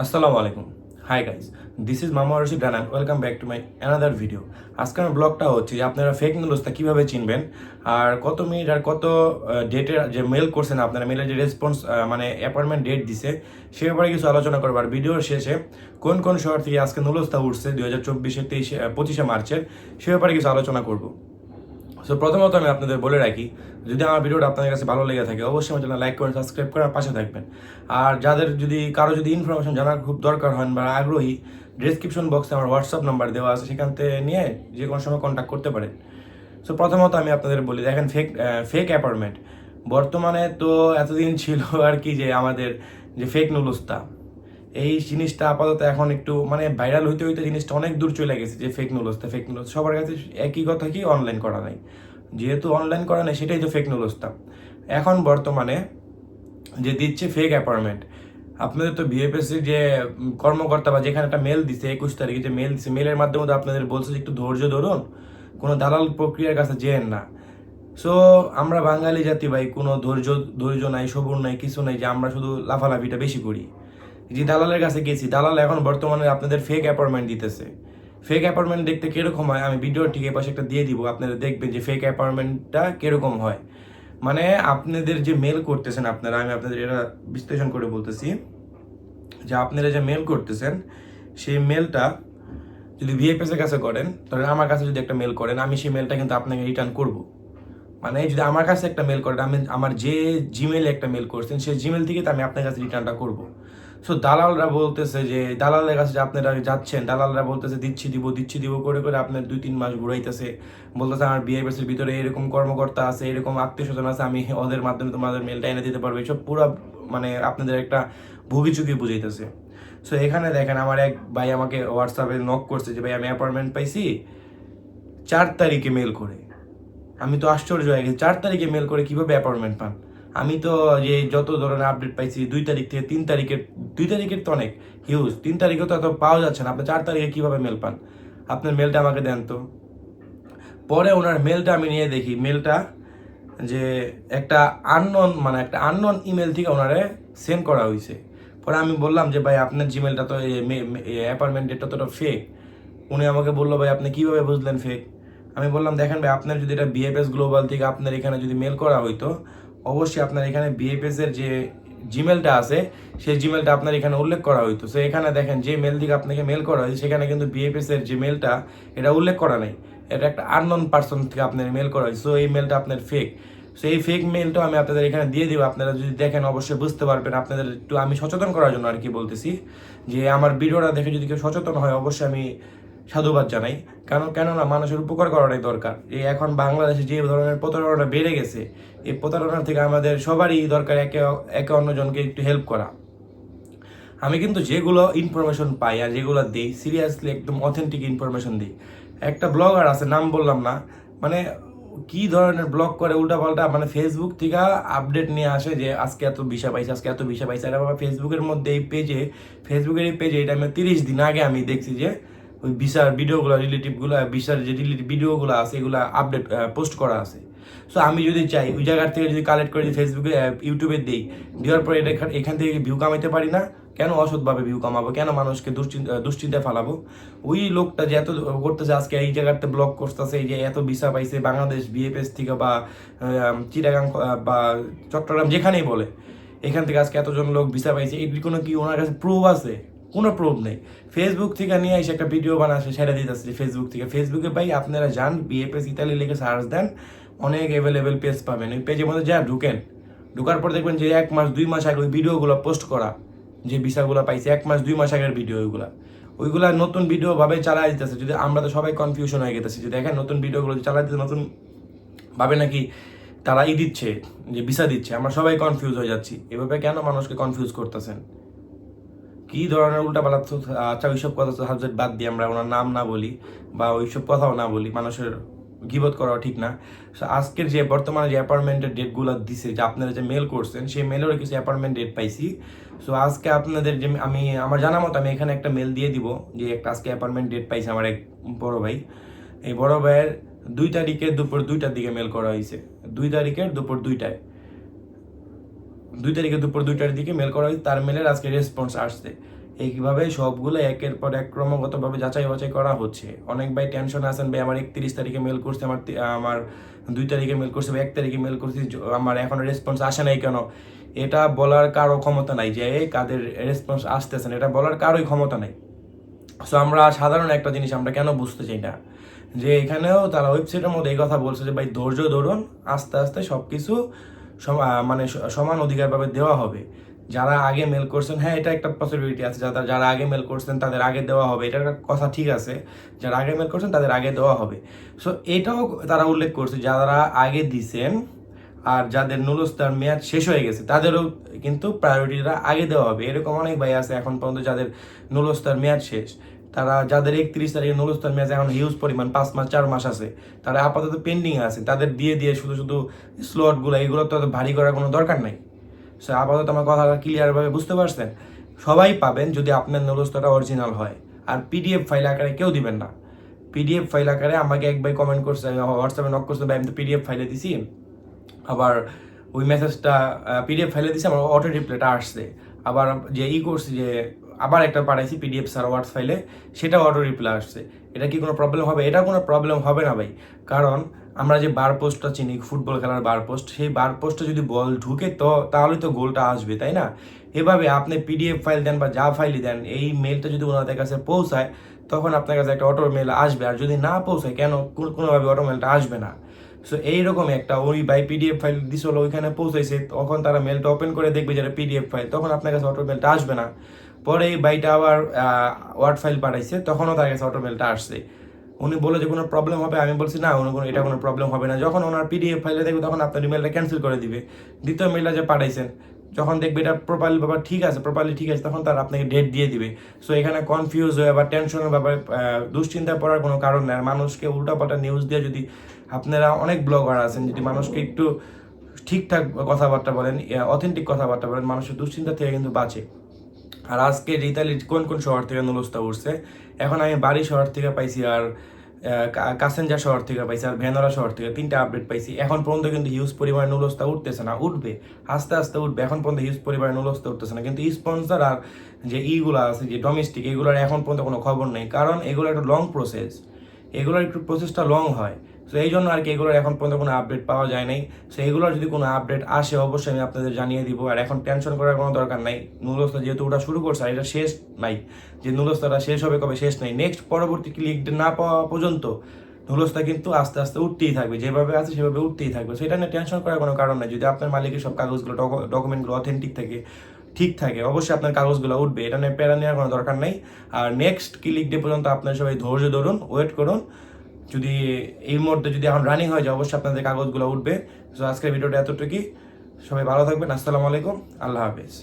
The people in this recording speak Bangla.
আসসালামু আলাইকুম। হাই গাইস দিস ইজ মামা Rashid Ranan. Welcome back to my another video আজকের ব্লগটা হচ্ছে যে আপনারা ফেক নিউজটা কীভাবে চিনবেন, আর কত মিনিট আর কত ডেটের যে মেল করছেন আপনারা মেলের যে রেসপন্স মানে অ্যাপয়েন্টমেন্ট ডেট দিছে, সে ব্যাপারে কিছু আলোচনা করব। আর ভিডিওর শেষে কোন কোন শহর থেকে আজকে নুলস্তা উঠছে দু হাজার চব্বিশে তেইশে পঁচিশে মার্চের, সে ব্যাপারে কিছু আলোচনা করব। সো প্রথমত আমি আপনাদের বলে রাখি, যদি আমার ভিডিওটা আপনাদের কাছে ভালো লেগে থাকে, অবশ্যই আমার চ্যানেল লাইক করেন সাবস্ক্রাইব করে আমার পাশে থাকবেন। আর যাদের যদি কারও যদি ইনফরমেশন জানার খুব দরকার হয় বা আগ্রহী ডিসক্রিপশন বক্সে আমার হোয়াটসঅ্যাপ নাম্বার দেওয়া আছে, সেখান থেকে নিয়ে যে কোনো সময় কন্ট্যাক্ট করতে পারেন। সো প্রথমত আমি আপনাদের বলি, দেখেন ফেক ফেক অ্যাপার্টমেন্ট বর্তমানে তো এতদিন ছিল আর কি যে আমাদের যে ফেক নুলুস্তা। এই জিনিসটা আপাতত এখন একটু মানে ভাইরাল হইতে হইতে জিনিসটা অনেক দূর চলে গেছে যে ফেক নুলস্তা ফেক নুলস সবার কাছে একই কথা কি অনলাইন করা নাই। যেহেতু অনলাইন করা নেই, সেটাই তো ফেক নুলস্তা এখন বর্তমানে যে দিচ্ছে ফেক অ্যাপার্টমেন্ট আপনাদের তো বিএফএসসি যে কর্মকর্তা বা যেখানে একটা মেল দিছে, একুশ তারিখে যে মেল দিছে মেলের মাধ্যমে তো আপনাদের বলছে যে একটু ধৈর্য ধরুন, কোনো দালাল প্রক্রিয়ার কাছে যেন না। সো আমরা বাঙালি জাতি ভাই, কোনো ধৈর্য ধৈর্য নাই, সবুর নাই, কিছু নাই যে আমরা শুধু লাফালাফিটা বেশি করি। যে দালালের কাছে গেছি, দালাল এখন বর্তমানে আপনাদের ফেক অ্যাপার্টমেন্ট দিতেছে। ফেক অ্যাপার্টমেন্ট দেখতে কীরকম হয়? আমি ভিডিও ঠিক এই পাশে একটা দিয়ে দিব, আপনারা দেখবেন যে ফেক অ্যাপার্টমেন্টটা কীরকম হয়। মানে আপনাদের যে মেল করতেছেন আপনারা, আমি আপনাদের এটা বিশ্লেষণ করে বলতেছি, যে আপনারা যে মেল করতেছেন, সেই মেলটা যদি ভিএফএসের কাছে করেন, তাহলে আমার কাছে যদি একটা মেল করেন, আমি সেই মেলটা কিন্তু আপনাকে রিটার্ন করব। মানে যদি আমার কাছে একটা মেল করেন, আমি আমার যে জিমেলে একটা মেল করছেন, সেই জিমেল থেকে তো আমি আপনার কাছে রিটার্নটা করব। সো দালালরা বলতেছে যে, দালালের কাছে যে আপনারা যাচ্ছেন, দালালরা বলতেছে, দিচ্ছি দিব দিচ্ছি দিব করে করে আপনার দুই তিন মাস ঘুরাইতেছে। বলতেছে, আমার এর ভিতরে এরকম কর্মকর্তা আছে, এরকম আত্মীয় স্বজন আছে, আমি ওদের মাধ্যমে তোমাদের মেলটা এনে দিতে পারব। এসব পুরো মানে আপনাদের একটা ভুগিচুকি বুঝাইতেছে। সো এখানে দেখেন আমার এক ভাই আমাকে হোয়াটসঅ্যাপে নক করছে যে, ভাই, আমি অ্যাপয়েন্টমেন্ট পাইছি চার তারিখে মেল করে। আমি তো আশ্চর্য হয়ে গেছি, চার তারিখে মেল করে কীভাবে অ্যাপয়েন্টমেন্ট পান? আমি তো যে যত ধরনের আপডেট পাইছি, দুই তারিখ থেকে তিন তারিখের, দুই তারিখের তো অনেক হিউজ তিন তারিখে তো এত পাওয়া যাচ্ছে না। আপনি চার তারিখে কীভাবে মেল পান? আপনার মেলটা আমাকে দেন তো। পরে ওনার মেলটা আমি নিয়ে দেখি। মেলটা যে একটা আননন মানে একটা আননন ইমেল থেকে ওনারে সেন্ড করা হয়েছে পরে আমি বললাম যে, ভাই, আপনার জিমেলটা তো অ্যাপার্টমেন্ট ডেটটা তো ফেক উনি আমাকে বলল, ভাই, আপনি কীভাবে বুঝলেন ফেক আমি বললাম, দেখেন ভাই, আপনার যদি এটা বিএফএস গ্লোবাল থেকে আপনার এখানে যদি মেল করা হইতো অবশ্যই আপনার এখানে বিএফএস এর যে জিমেলটা আছে, সেই জিমেলটা আপনার এখানে উল্লেখ করা হইতো। সো এখানে দেখেন যে মেল দিকে আপনাকে মেল করা হয়েছে, সেখানে কিন্তু বিএফএস এর যে মেলটা এটা উল্লেখ করা নেই। এটা একটা আননোন পার্সন থেকে আপনার মেল করা হয়েছে। সো এই মেলটা আপনার ফেক সো এই ফেক মেলটা আমি আপনাদের এখানে দিয়ে দিব। আপনারা যদি দেখেন, অবশ্যই বুঝতে পারবেন। আপনাদের একটু আমি সচেতন করার জন্য আর কি বলতেছি, যে আমার ভিডিওটা দেখে যদি কেউ সচেতন হয়, অবশ্যই আমি সাধুবাদ জানাই। কারণ কেননা মানুষের উপকার করাটাই দরকার। এই এখন বাংলাদেশে যে ধরনের প্রতারণাটা বেড়ে গেছে, এই প্রতারণা থেকে আমাদের সবারই দরকার একে একে অন্যজনকে একটু হেল্প করা। আমি কিন্তু যেগুলো ইনফরমেশন পাই আর যেগুলো দিই সিরিয়াসলি একদম অথেন্টিক ইনফরমেশন দিই। একটা ব্লগার আছে, নাম বললাম না মানে কি ধরনের ব্লগ করে উল্টাপাল্টা মানে ফেসবুক থেকে আপডেট নিয়ে আসে যে আজকে এত বিষা পাইছে, আজকে এত বিষা পাইছে। আর আমার ফেসবুকের মধ্যে এই পেজে ফেসবুকের এই পেজে এটা আমি তিরিশ দিন আগে আমি দেখছি যে ওই বিশার ভিডিওগুলো, রিলেটিভগুলো বিশার যে রিলেটিভ ভিডিওগুলো আছে, এগুলো আপডেট পোস্ট করা আছে। সো আমি যদি চাই, ওই জায়গার থেকে যদি কালেক্ট করে যদি ফেসবুকে ইউটিউবে দিই, দেওয়ার পরে এটা এখান- থেকে ভিউ কামাইতে পারি না? কেন অসৎভাবে ভিউ কামাবো? কেন মানুষকে দুশ্চিন্তা দুশ্চিন্তায় ফালাবো? ওই লোকটা যে এত করতেছে আজকে, এই জায়গাতে ব্লগ করতেছে, এই যে এত ভিসা পাইছে বাংলাদেশ বিএফএস থেকে বা চিটাগাং বা চট্টগ্রাম যেখানেই বলে, এখান থেকে আজকে এতজন লোক ভিসা পাইছে এটির কোনো কি ওনার কাছে প্রুফ আছে? কোনো প্রুফ নেই। ফেসবুক থেকে নিয়ে এসে একটা ভিডিও বানাসে সেটা দিতেছে ফেসবুক থেকে। ফেসবুকে ভাই আপনারা যান বিএফএস ইতালি লিখে সার্চ দেন, অনেক অ্যাভেলেবেল পেজ পাবেন। ওই পেজের মধ্যে যা ঢুকেন, ঢুকার পর দেখবেন যে এক মাস, দুই মাস আগে ওই ভিডিওগুলো পোস্ট করা, যে ভিসাগুলো পাইছে, এক মাস, দুই মাস আগের ভিডিও ওইগুলো। ওইগুলা নতুন ভিডিও ভাবে চালাই দিতেছে। যদি আমরা তো সবাই কনফিউশন হয়ে গেতেছি, যে দেখেন নতুন ভিডিওগুলো চালাই দিতে নতুন ভাবে নাকি তারা ই দিচ্ছে, যে ভিসা দিচ্ছে, আমরা সবাই কনফিউজ হয়ে যাচ্ছি। এভাবে কেন মানুষকে কনফিউজ করতেছেন? কি ধরনের উল্টা পাল্টা আচ্ছা ওইসব কথা সাবজেক্ট বাদ দিয়ে আমরা ওনার নাম না বলি বা ওইসব কথাও না বলি, মানুষের গিবত করা ঠিক না। আজকের যে বর্তমানে যে অ্যাপার্টমেন্টের ডেটগুলো দিছে, যে আপনারা যে মেল করছেন, সেই মেলেরও কিছু অ্যাপার্টমেন্ট ডেট পাইছি। সো আজকে আপনাদের যে, আমি, আমার জানা মতো আমি এখানে একটা মেল দিয়ে দিব যে একটা আজকে অ্যাপার্টমেন্ট ডেট পাইছে আমার এক বড় ভাই। এই বড় ভাইয়ের দুই তারিখে দুপুর দুইটার দিকে মেল করা হয়েছে দুই তারিখের দুপুর দুইটায়। দুই তারিখে দুপুর দুইটার দিকে মেল করা হয়েছে, তার মেলের আজকে রেসপন্স আসছে। এইভাবে সবগুলো একের পর এক ক্রমাগতভাবে যাচাই বাছাই করা হচ্ছে। অনেক ভাই টেনশন আছেন, ভাই, আমার একত্রিশ তারিখে মেল করছে, আমার আমার দুই তারিখে মেল করছে এক তারিখে মেল করছি আমার এখনও রেসপন্স আসে নাই কেন? এটা বলার কারও ক্ষমতা নাই যে কাদের রেসপন্স আসতেছে না। এটা বলার কারোই ক্ষমতা নাই। সো আমরা সাধারণ একটা জিনিস আমরা কেন বুঝতে চাই না? যে, এখানেও তারা ওয়েবসাইটের মধ্যে এই কথা বলছে যে, ভাই, ধৈর্য ধরুন, আস্তে আস্তে সব কিছু মানে সমান অধিকারভাবে দেওয়া হবে। যারা আগে মেল করছেন হ্যাঁ এটা একটা পসিবিলিটি আছে, যারা যারা আগে মেল করছেন, তাদের আগে দেওয়া হবে। এটা একটা কথা ঠিক আছে। যারা আগে মেল করছেন, তাদের আগে দেওয়া হবে। সো এটাও তারা উল্লেখ করছে, যারা আগে দিছেন আর যাদের নুলস্তার মেয়াদ শেষ হয়ে গেছে, তাদেরও কিন্তু প্রায়োরিটিটা আগে দেওয়া হবে। এরকম অনেক ভাই আছে এখন পর্যন্ত যাদের নুলস্তার মেয়াদ শেষ। তারা যাদের একত্রিশ তারিখে নুলস্তার মেয়াদ এখন হিউজ পরিমাণ, পাঁচ মাস, চার মাস আছে, তারা আপাতত পেন্ডিং আছে, তাদের দিয়ে দিয়ে শুধু শুধু স্লটগুলো এগুলো তো ভারী করার কোনো দরকার নাই। সো আপাতত আমার কথাটা ক্লিয়ারভাবে বুঝতে পারছেন? সবাই পাবেন যদি আপনার নুলস্তাটা অরিজিনাল হয়। আর পিডিএফ ফাইল আকারে কেউ দিবেন না। পিডিএফ ফাইল আকারে আমাকে এক ভাই কমেন্ট করছে হোয়াটসঅ্যাপে নক করছে, ভাই, আমি তো পিডিএফ ফাইলে দিছি। আবার ওই মেসেজটা পিডিএফ ফাইলে দিছে, আমার অটো রিপ্লাইটা আসছে। আবার যে ই করছি যে আবার একটা পাঠাইছি পিডিএফ স্যার ওয়ার্ডস ফাইলে সেটা অটো রিপ্লাই আসছে। এটা কি কোনো প্রবলেম হবে? এটা কোনো প্রবলেম হবে না ভাই। কারণ আমরা যে বার পোস্টটা চিনি ফুটবল খেলার বার পোস্ট সেই বার পোস্টে যদি বল ঢুকে তো তাহলে তো গোলটা আসবে, তাই না? এভাবে আপনি পিডিএফ ফাইল দেন বা যা ফাইলই দেন, এই মেলটা যদি ওনাদের কাছে পৌঁছায়, তখন আপনার কাছে একটা অটো মেল আসবে। আর যদি না পৌঁছায়, কেন? কোনোভাবে অটো মেলটা আসবে না। সো এইরকম একটা ওই বাই পিডিএফ ফাইল দিছিল, ওইখানে পৌঁছাইছে, তখন তারা মেলটা ওপেন করে দেখবে যেটা পিডিএফ ফাইল তখন আপনার কাছে অটো মেলটা আসবে না। পরে এই বাইটা আবার ওয়ার্ড ফাইল পাঠাইছে তখনও তার কাছে অটো মেলটা আসছে। উনি বলে যে কোনো প্রবলেম হবে? আমি বলছি না উনি কোনো এটা কোনো প্রবলেম হবে না। যখন ওনার পিডিএফ ফাইলে দেখবে তখন আপনার ইমেলটা ক্যান্সেল করে দিবে। দ্বিতীয় মেলটা যে পাঠাইছেন যখন দেখবে এটা প্রপারলি ব্যাপার ঠিক আছে প্রপারলি ঠিক আছে তখন তার আপনাকে ডেট দিয়ে দিবে। সো এখানে কনফিউজ হয়ে বা টেনশনের ব্যাপারে আহ, দুশ্চিন্তায় পড়ার কোনো কারণ নেই। মানুষকে উল্টাপাল্টা নিউজ দিয়ে যদি আপনারা অনেক ব্লগার আছেন যদি মানুষকে একটু ঠিকঠাক কথাবার্তা বলেন অথেন্টিক কথাবার্তা বলেন মানুষের দুশ্চিন্তা থেকে কিন্তু বাঁচে। আর আজকে ইতালির কোন কোন শহর থেকে নুলস্তা উঠছে? এখন আমি বাড়ি শহর থেকে পাইছি আর কাসেঞ্জা শহর থেকে পাইছি আর ভেনরা শহর থেকে তিনটা আপডেট পাইছি। এখন পর্যন্ত কিন্তু হিউজ পরিমাণে নুলস্তা উঠতেছে না, উঠবে, আস্তে আস্তে উঠবে। এখন পর্যন্ত হিউজ পরিমাণে নুলস্তা উঠতেছে না। কিন্তু স্পন্সর আর যে ইগুলো আছে, যে ডোমেস্টিক এগুলোর এখন পর্যন্ত কোনো খবর নেই। কারণ এগুলো একটা লং প্রসেস এগুলোর একটু প্রসেসটা লং হয়। তো এই জন্য আর কি এগুলোর এখন পর্যন্ত কোনো আপডেট পাওয়া যায় নাই। সো এগুলোর যদি কোনো আপডেট আসে, অবশ্যই আমি আপনাদের জানিয়ে দিব। আর এখন টেনশন করার কোনো দরকার নাই। নুলস্তা যেহেতু ওটা শুরু করছে, আর এটা শেষ নাই। যে নুলস্তাটা শেষ হবে কবে, শেষ নাই। নেক্সট পরবর্তী ক্লিক না পাওয়া পর্যন্ত নুলস্তা কিন্তু আস্তে আস্তে উঠতেই থাকবে। যেভাবে আছে, সেভাবে উঠতেই থাকবে। সেটা নিয়ে টেনশন করার কোনো কারণ নাই। যদি আপনার মালিকের সব কাগজগুলো ডকুমেন্টগুলো অথেন্টিক থাকে, ঠিক থাকে, অবশ্যই আপনার কাগজগুলো উঠবে। এটা নিয়ে প্যারা নেওয়ার কোনো দরকার নেই। আর নেক্সট ক্লিক ডে পর্যন্ত আপনার সবাই ধৈর্য ধরুন ওয়েট করুন। যদি এই মুহূর্তে যদি এখন রানিং হয়ে যায় অবশ্যই আপনাদের কাগজগুলো উঠবে। সো আজকের ভিডিওটা এতটুকুই। সবাই ভালো থাকবেন। আসসালামু আলাইকুম। আল্লাহ হাফেজ।